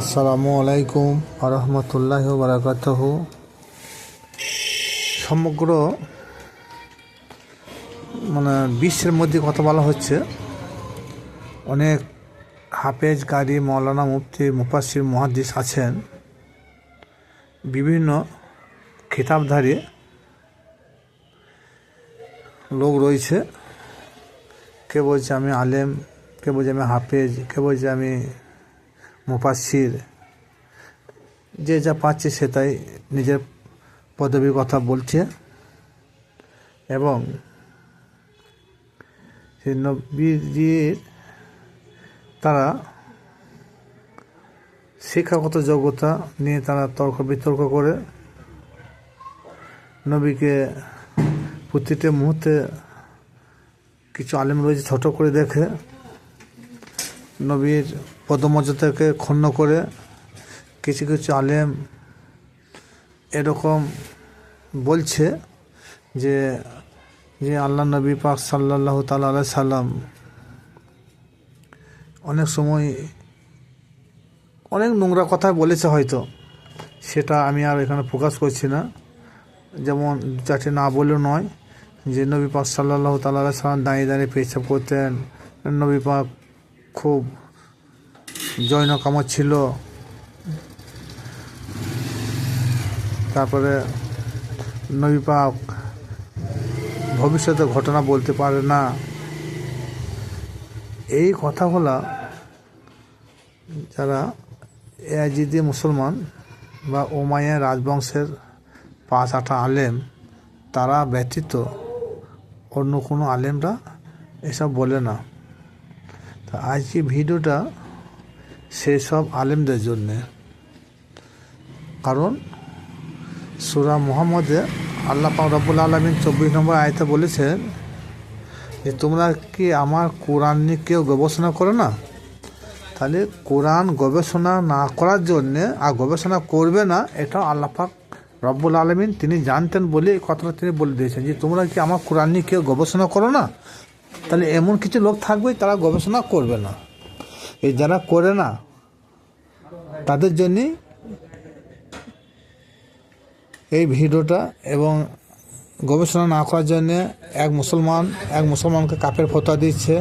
আসসালামু আলাইকুম আরহামতুল্লাহ বারাকাতহ। সমগ্র মানে বিশ্বের মধ্যে কথা বলা হচ্ছে, অনেক হাফেজ গাড়ি মৌলানা মুফতি মুফাসির মহাদিস আছেন, বিভিন্ন খিতাবধারী লোক রয়েছে। কে বলছে আমি আলেম, কে বলছে আমি হাফেজ, কে বলছে আমি মুফাসির যে যা পাচ্ছে সে তাই নিজের পদবীর কথা বলছে। এবং সেই নবীজির তারা শিক্ষাগত যোগ্যতা নিয়ে তারা তর্ক বিতর্ক করে নবীকে প্রতিটি মুহূর্তে কিছু আলেম রয়েছে ছোট করে দেখে নবীর পদমর্যাদাকে ক্ষুণ্ণ করে কিছু কিছু আলেম এরকম বলছে যে যে আল্লাহ নবী পাক সাল্লাহ তাল আলাই সাল্লাম অনেক সময় অনেক নোংরা কথা বলেছে হয়তো। সেটা আমি আর এখানে প্রকাশ করছি না। যেমন চারটে না বলেও নয় যে, নবী পাক সাল্লাহ তাল্লাহ সাল্লাম দাঁড়িয়ে দাঁড়িয়ে পেছাব করতেন, নবী পাক খুব জৈন কামত ছিল। তারপরে নবী পাক ভবিষ্যতে ঘটনা বলতে পারে না। এই কথাগুলা যারা এজিদি মুসলমান বা ওমাইয়া রাজবংশের পাঁচ আটা আলেম, তারা ব্যতীত অন্য কোনো আলেমরা এসব বলে না। তা আজকে ভিডিওটা সেই সব আলেমদের জন্যে। কারণ, সুরা মোহাম্মদে আল্লাহ রব্বুল আলমিন চব্বিশ নম্বর আয়তে বলেছেন যে, তোমরা কি আমার কোরআন নিয়ে কেউ গবেষণা করো না? তাহলে কোরআন গবেষণা না করার জন্যে আর গবেষণা করবে না এটাও আল্লাহ পাক রব্বুল আলমিন তিনি জানতেন বলে এই কথাটা তিনি বলে দিয়েছেন যে, তোমরা কি আমার কোরআন নিয়ে কেউ গবেষণা করো না? তাহলে এমন কিছু লোক থাকবে তারা গবেষণা করবে না। এই যারা করে না, তাদের জন্যই এই ভিডিওটা এবং গবেষণা না করার জন্যে এক মুসলমান, এক মুসলমানকে কাপের ফতোয়া দিচ্ছে,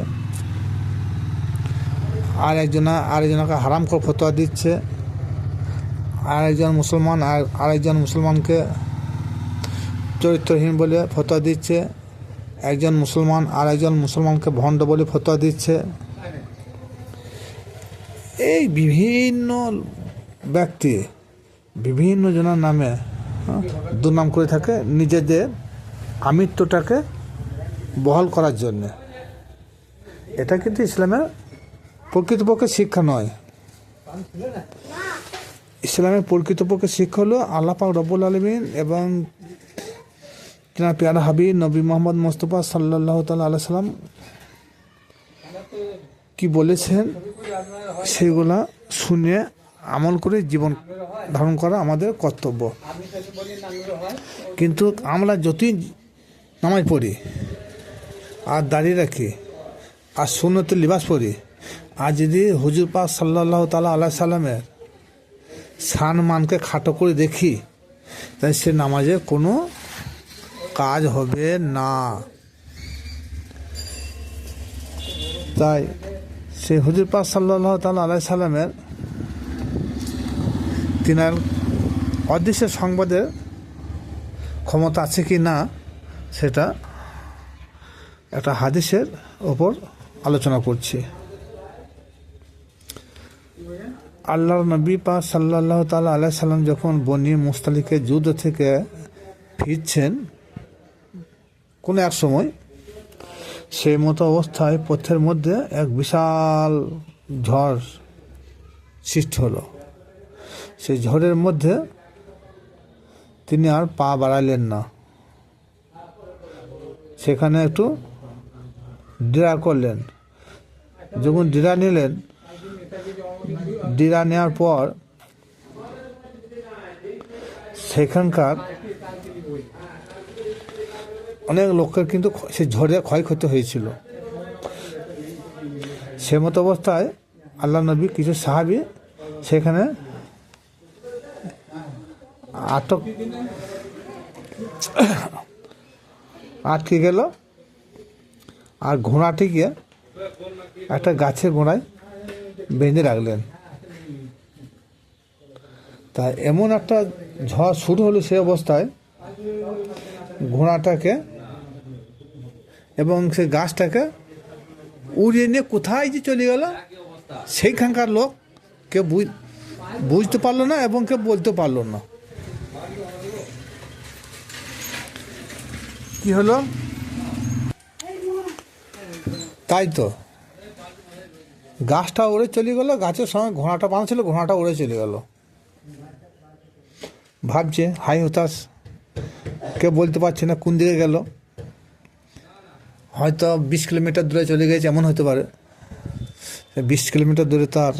আর একজনা, আরেকজনকে হারাম করে ফতোয়া দিচ্ছে আর একজন মুসলমান, আর আরেকজন মুসলমানকে চরিত্রহীন বলে ফতোয়া দিচ্ছে। একজন মুসলমান আর একজন মুসলমানকে ভণ্ড বলে ফতোয়া দিচ্ছে। এই বিভিন্ন ব্যক্তি বিভিন্ন জনের নামে হ্যাঁ, দুর্নাম করে থাকে নিজেদের আমিত্বটাকে বহাল করার জন্যে। এটা কিন্তু ইসলামের প্রকৃতপক্ষে শিক্ষা নয়। ইসলামের প্রকৃতপক্ষে শিক্ষা হলো আল্লাহ পাক রব্বুল আলমিন এবং তিনার পেয়ারা হাবিব, নবী মোহাম্মদ মোস্তফা সাল্লাহ তাল্লাহ আল্লাহ সাল্লাম কি বলেছেন সেগুলা শুনে আমল করে জীবন ধারণ করা আমাদের কর্তব্য। কিন্তু আমরা যতই নামাজ পড়ি আর দাঁড়িয়ে রাখি আর সুন্নতের লিবাস পড়ি, আর যদি হুজুর পাক সাল্লাহ তালা আল্লাহ সাল্লামের সান মানকে খাটো করে দেখি তাই সে নামাজের কোনো কাজ হবে না। তাই সেই হুজুর পাক সাল্লাহ তাল্লাহ আলাই সাল্লামের তিনার অদৃশ্য সংবাদের ক্ষমতা আছে কি না, সেটা একটা হাদিসের ওপর আলোচনা করছি। আল্লাহর নবী পা সাল্লাহ তাল্লাহ আলাই সাল্লাম যখন বনি মুস্তালিকে যুদ্ধ থেকে ফিরছেন কোনো এক সময় সেই মতো অবস্থায় পথের মধ্যে এক বিশাল ঝড় সৃষ্টি হলো। সেই ঝড়ের মধ্যে তিনি আর পা বাড়াইলেন না। সেখানে একটু ডেরা করলেন। যখন ডেরা নিলেন, ডেরা নেওয়ার পর সেখানকার অনেক লোকের কিন্তু সে ঝড়ে ক্ষয়ক্ষতি হয়েছিল। সে মতো অবস্থায় আল্লাহ নবী কিছু সাহাবি সেখানে আটক আটকে গেল আর ঘোড়াটিকে একটা গাছের গোড়ায় বেঁধে রাখলেন। তা এমন একটা ঝড় শুরু হলো সে অবস্থায়। ঘোড়াটাকে এবং সে গাছটাকে উড়িয়ে নিয়ে কোথায় যে চলে গেল, সেইখানকার লোক কেউ বুঝ- বুঝতে পারল না এবং কেউ বলতে পারল না। কি হলো? তাই তো। গাছটা উড়ে চলে গেল, গাছের সঙ্গে ঘোড়াটা বাঁধছিল ঘোড়াটা উড়ে চলে গেল। ভাবছে, হাই হতাশ কে বলতে পারছে না কোন দিকে গেল। হয়তো বিশ কিলোমিটার দূরে চলে গেছে এমন হতে পারে। বিশ কিলোমিটার দূরে তো আর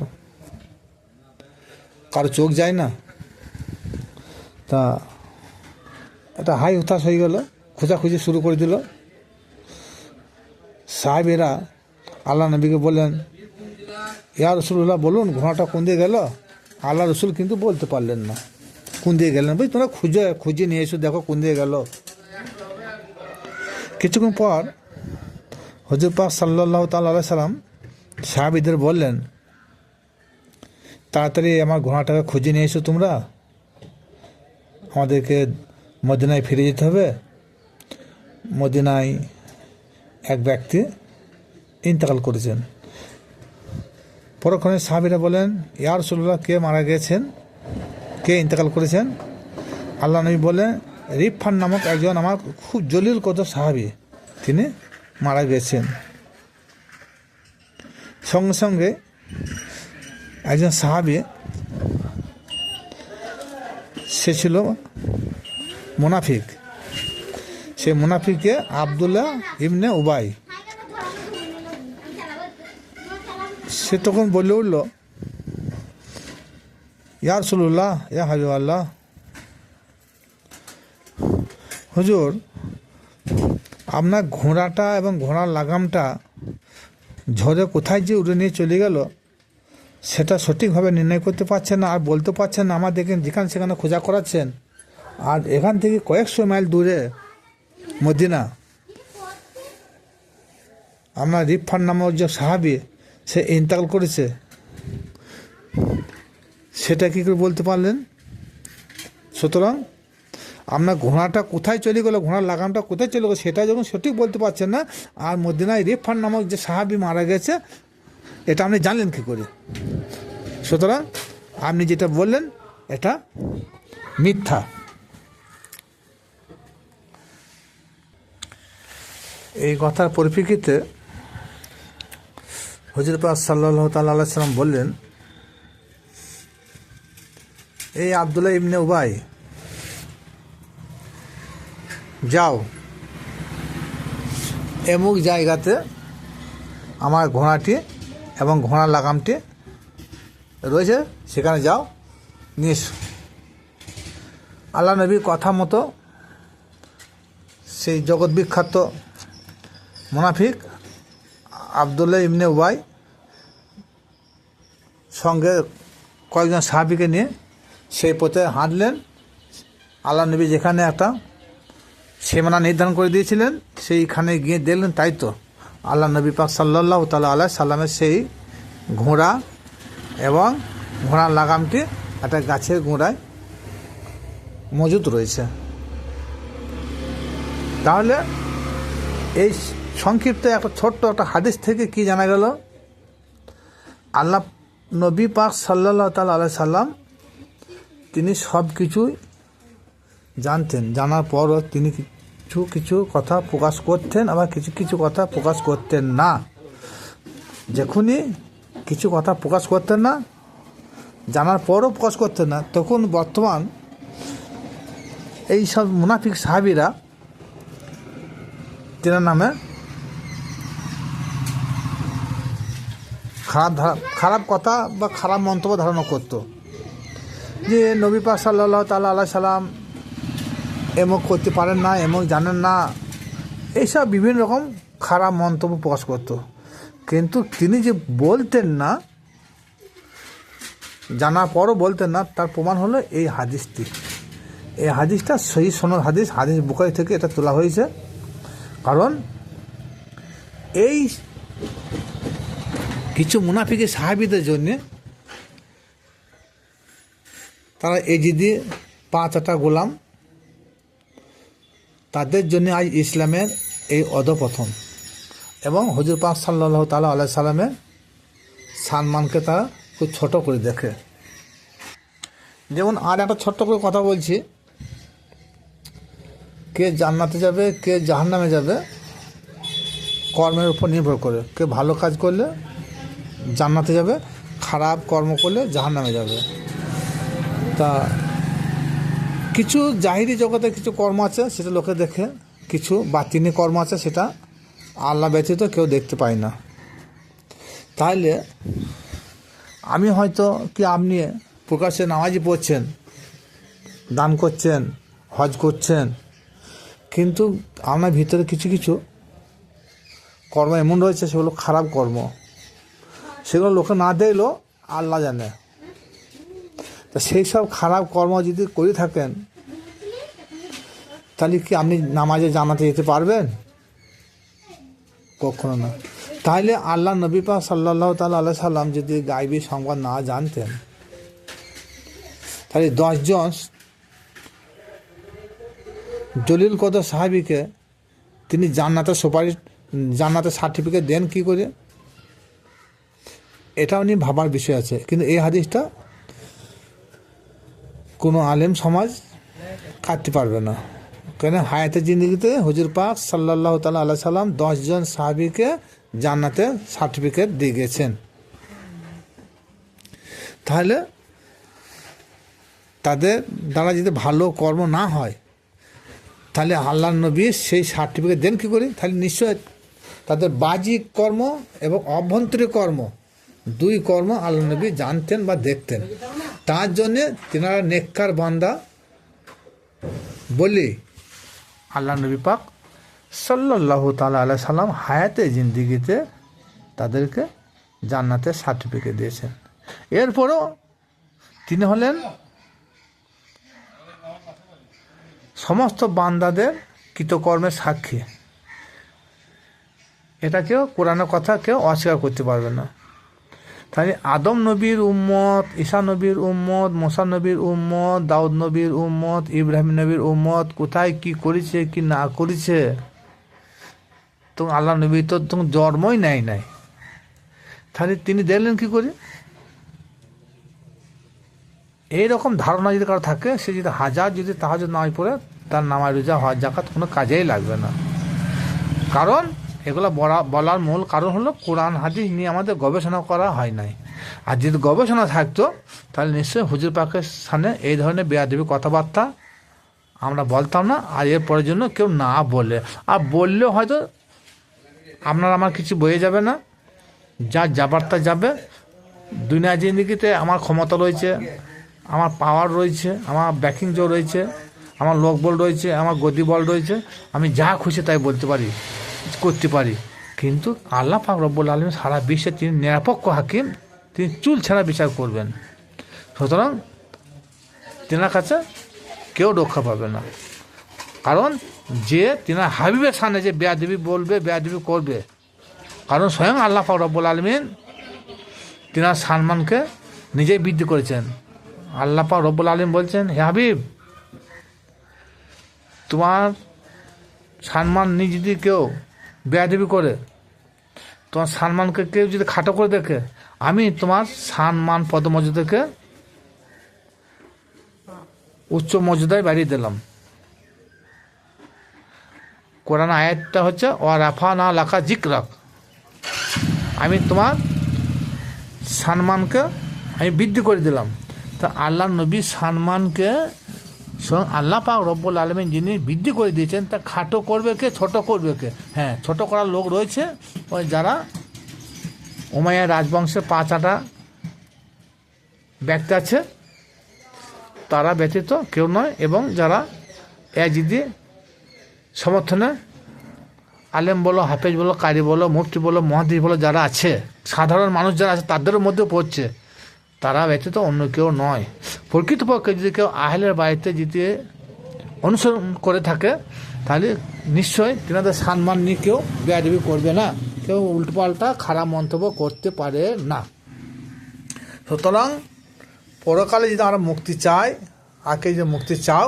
কারও চোখ যায় না। তা এটা হাই হতাশ হয়ে গেল, খোঁজাখুঁজি শুরু করে দিল। সাহেবেরা আল্লাহ নবীকে বললেন, ইয়া রসুল্লাহ বলুন, ঘোড়াটা কোন দিয়ে গেল? আল্লাহ রসুল কিন্তু বলতে পারলেন না। কোন দিয়ে গেলেন? বুঝ তোমরা খুঁজে খুঁজে নিয়ে এসো, দেখো কোন দিয়ে গেল। কিছুক্ষণ পর হজুর পাক সাল্লাহ তাল্লাহ সাল্লাম সাহাবিদের বললেন, তাড়াতাড়ি আমার ঘোড়াটাকে খুঁজে নিয়ে এসো তোমরা। আমাদেরকে মদিনায় ফিরে যেতে হবে। মদিনায় এক ব্যক্তি ইন্তেকাল করেছেন। পরক্ষণে সাহাবিরা বলেন ইয়ার রসুল্লাহ কে মারা গেছেন? কে ইন্তেকাল করেছেন? আল্লাহ নবী বলেন রিফান নামক একজন আমার খুব জলিল কত সাহাবি। তিনি মারা গেছেন। সঙ্গে সঙ্গে একজন সাহাবি, সে ছিল মুনাফিক। সে মুনাফিকে আবদুল্লাহ ইবনে উবাই। সে তখন বলে উঠল, ইয়া রসুল্লাহ ইয়া হাজু আল্লাহ হুজুর আপনার ঘোড়াটা এবং ঘোড়ার লাগামটা ঝড়ে কোথায় যে উড়ে নিয়ে চলে গেল, সেটা সঠিকভাবে নির্ণয় করতে পারছেন না, আর বলতে পারছেন না, আমার দেখেন যেখানে সেখানে খোঁজা করাচ্ছেন। আর এখান থেকে কয়েকশো মাইল দূরে মদিনা, আপনার রিফান নামক যে সাহাবি, সে ইন্তাকাল করেছে। সেটা কী করে বলতে পারলেন? সুতরাং আপনার ঘোড়াটা কোথায় চলে গেলো, ঘোড়ার লাগামটা কোথায় চলে গেলো, সেটা যখন সঠিক বলতে পারছেন না, আর মদিনায় রিফান নামক যে সাহাবি মারা গেছে, এটা আপনি জানলেন কী করে? সুতরাং আপনি যেটা বললেন, এটা মিথ্যা। এই কথার পরিপ্রেক্ষিতে হজরত পাক সাল্লাহ তাল্লাহ সাল্লাম বললেন, এই আবদুল্লাহ ইবনে উবাই যাও। এমুক জায়গাতে আমার ঘোড়াটি এবং ঘোড়ার লাগামটি রয়েছে, সেখানে যাও, নিয়ে এসো। আল্লাহ নবীর কথা মতো সেই জগৎ বিখ্যাত মুনাফিক আবদুল্লাহ ইবনে উবাই সঙ্গে কয়েকজন সাহাবিকে নিয়ে সেই পথে হাঁটলেন। আল্লাহ নবী যেখানে একটা সীমানা নির্ধারণ করে দিয়েছিলেন, সেইখানে গিয়ে দেখলেন, তাই তো, আল্লাহ নবী পাক সাল্লাহ তাল্লাহ আল্লাহ সাল্লামের সেই ঘোড়া এবং ঘোড়ার লাগামটি একটা গাছের গোড়ায় মজুদ রয়েছে। তাহলে এই সংক্ষিপ্ত একটা ছোট্ট একটা হাদিস থেকে কি জানা গেল? আল্লাহ নবী পাক সাল্লাহ তাল্লাহ আলাই সাল্লাম তিনি সব কিছুই জানতেন, জানার পরও তিনি কিছু কিছু কথা প্রকাশ করতেন, আবার কিছু কিছু কথা প্রকাশ করতেন না। যখনই কিছু কথা প্রকাশ করতেন না, জানার পরও প্রকাশ করতেন না, তখন বর্তমান এই সব মুনাফিক সাহাবিরা তেনার নামে খারাপ ধারা খারাপ কথা বা খারাপ মন্তব্য ধারণা করতো। যে নবী পাক সাল্লাহ তাল্লাহ আল্লাহ সাল্লাম এমক করতে পারেন না এমক জানেন না। এইসব বিভিন্ন রকম খারাপ মন্তব্য প্রকাশ করতো। কিন্তু তিনি যে বলতেন না, জানার পরও বলতেন না, তার প্রমাণ হলো এই হাদিসটি। এই হাদিসটা সেই সনদ হাদিস হাদিস বুখারি থেকে এটা তোলা হয়েছে। কারণ এই কিছু মুনাফিকে সাহাবিদের জন্যে তারা এজিদি পাঁচ আটা গোলাম তাদের জন্য আজ ইসলামের এই অধপতন। এবং হজুর পাক সাল্লাহ তালা আল্লাহ সাল্লামের সম্মানকে তারা খুব ছোটো করে দেখে। যেমন আর একটা ছোট্ট করে কথা বলছি, কে জান্নাতে যাবে, কে জাহান্নামে যাবে, কর্মের উপর নির্ভর করে। কে ভালো কাজ করলে জান্নাতে যাবে, খারাপ কর্ম করলে জাহান্নামে যাবে। তা কিছু জাহিরি জগতে কিছু কর্ম আছে, সেটা লোকে দেখে। কিছু বাতিনি কর্ম আছে, সেটা আল্লাহ ব্যতীত কেউ দেখতে পায় না। তাহলে আমি হয়তো কি আপনি প্রকাশ্যে নামাজি পড়ছেন, দান করছেন, হজ করছেন, কিন্তু আপনার ভিতরে কিছু কিছু কর্ম এমন রয়েছে, সেগুলো খারাপ কর্ম। সেগুলো লোকে না দেখলেও আল্লাহ জানে। তা সেই সব খারাপ কর্ম যদি করে থাকেন, তাহলে কি আপনি নামাজে জানাতে যেতে পারবেন? কখনো না। তাহলে আল্লাহ নবী পাক সাল্লাহ তাল আল্লাহ সাল্লাম যদি গাইবি সংবাদ না জানতেন, তাহলে দশজন জলিল কদর সাহাবিকে তিনি জান্নাতের সুপারিশ, জান্নাতের সার্টিফিকেট দেন কি করে? এটাও নিয়ে ভাবার বিষয় আছে। কিন্তু এই হাদিসটা কোনো আলেম সমাজ কাটতে পারবে না। কেন? হায়াতের জিন্দগিতে হুজুর পাক সাল্লাহ তালা আল্লাহ সাল্লাম দশজন সাহাবিকে জান্নাতে সার্টিফিকেট দিয়ে গেছেন। তাহলে তাদের দ্বারা যদি ভালো কর্ম না হয়, তাহলে আল্লাহ নবী সেই সার্টিফিকেট দেন কী করে? তাহলে নিশ্চয় তাদের বাহ্যিক কর্ম এবং অভ্যন্তরীণ কর্ম দুই কর্ম আল্লাহ নবী জানতেন বা দেখতেন। তার জন্যে তেনারা নেককার বান্দা। বলি, আল্লাহ নবী পাক সাল্লাহ তালা আল্লাহ সাল্লাম হায়াতে জিন্দিগিতে তাদেরকে জান্নাতের সার্টিফিকেট দিয়েছেন। এরপরও তিনি হলেন সমস্ত বান্দাদের কৃতকর্মের সাক্ষী। এটা কেউ কোরআনের কথা কেউ অস্বীকার করতে পারবে না। তাহলে আদম নবীর উম্মত ঈশা নবীর উম্মত, মোসা নবীর উম্মত, দাউদ নবীর উম্মত, ইব্রাহিম নবীর উম্মত কোথায় কি করেছে, কি না করেছে? তো আল্লাহ নবী তো তখন জন্মই নেয় নাই। তাহলে তিনি দেখলেন কি করে? এইরকম ধারণা যদি কারও থাকে, সে যদি হাজার, যদি তাহাজ নামাজ পড়ে, তার নামাজ রোজা, হজ জাকাত কোনো কাজেই লাগবে না। কারণ এগুলো বলা, বলার মূল কারণ হলো কোরআন, হাদিস নিয়ে আমাদের গবেষণা করা হয় নাই। আর যদি গবেষণা থাকতো, তাহলে নিশ্চয়ই হুজুর পাকের সামনে এই ধরনের বেয়াদবি কথাবার্তা আমরা বলতাম না, আর এর পরের জন্য কেউ না বলে। আর বললেও হয়তো আপনার আমার কিছু বয়ে যাবে না যা যাবার তা যাবে। দুনিয়া জিন্দিগিতে আমার ক্ষমতা রয়েছে, আমার পাওয়ার রয়েছে, আমার ব্যাকিং জো রয়েছে, আমার লোক বল রয়েছে, আমার গদি বল রয়েছে, আমি যা খুশি তাই বলতে পারি। করতে পারি। কিন্তু আল্লাহ পাক রব্বুল আলম সারা বিশ্বে তিনি নিরপেক্ষ হাকিম, তিনি চুল ছাড়া বিচার করবেন। সুতরাং তেনার কাছে কেউ রক্ষা পাবে না। কারণ যে তিনার হাবিবের সামনে যে বেয়াদবি বলবে, বেয়াদবি করবে, কারণ স্বয়ং আল্লাহ পাক রব্বুল আলমিন তিনার সালমানকে নিজেই বৃদ্ধি করেছেন। আল্লাহ পাক রব্বুল আলম বলছেন, হে হাবিব, তোমার সম্মান নিয়ে যদি কেউ বেয়াদবি করে। তোমার সম্মানকে কেউ যদি খাটো করে দেখে, আমি তোমার সম্মান পদমর্যাদাকে উচ্চ মর্যাদায় বাড়িয়ে দিলাম। কোরআন আয়াতটা হচ্ছে ও রাফা না লাখা জিকরাক আমি তোমার সম্মানকে আমি বৃদ্ধি করে দিলাম। তা আল্লাহ নবী সম্মানকে আল্লাহ পাক রব্বুল আলমিন যিনি বৃদ্ধি করে দিয়েছেন, তা খাটো করবে কে, ছোট করবে কে? হ্যাঁ ছোট করার লোক রয়েছে। ওই যারা ওমাইয়া রাজবংশের পাঁচ আটা ব্যক্তি আছে, তারা ব্যতীত কেউ নয় এবং যারা এজিদি সমর্থনে, আলেম বলো, হাফেজ বলো, কারি বলো, মুফতি বলো, মহাদিস বলো, যারা আছে, সাধারণ মানুষ যারা আছে তাদের মধ্যেও পড়ছে। তারা ব্যতীত অন্য কেউ নয়। প্রকৃতপক্ষে যদি কেউ আহলের বাড়িতে যদি অনুসরণ করে থাকে, তাহলে নিশ্চয়ই তেনাদের সম্মান নিয়ে কেউ বেয়াদবি করবে না। কেউ উল্টোপাল্টা খারাপ মন্তব্য করতে পারে না। সুতরাং পরকালে যদি আমরা মুক্তি চাই, আগে যে মুক্তি চাও,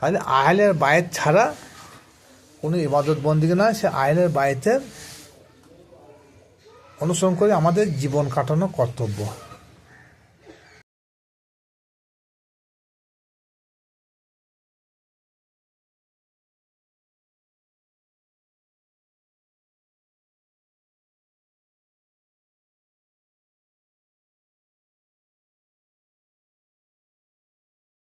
তাহলে আহলের বায়ের ছাড়া কোনো ইবাদত বন্দিকে নয়। সে আহলের বায়েতের অনুসরণ করে আমাদের জীবন কাটানো কর্তব্য।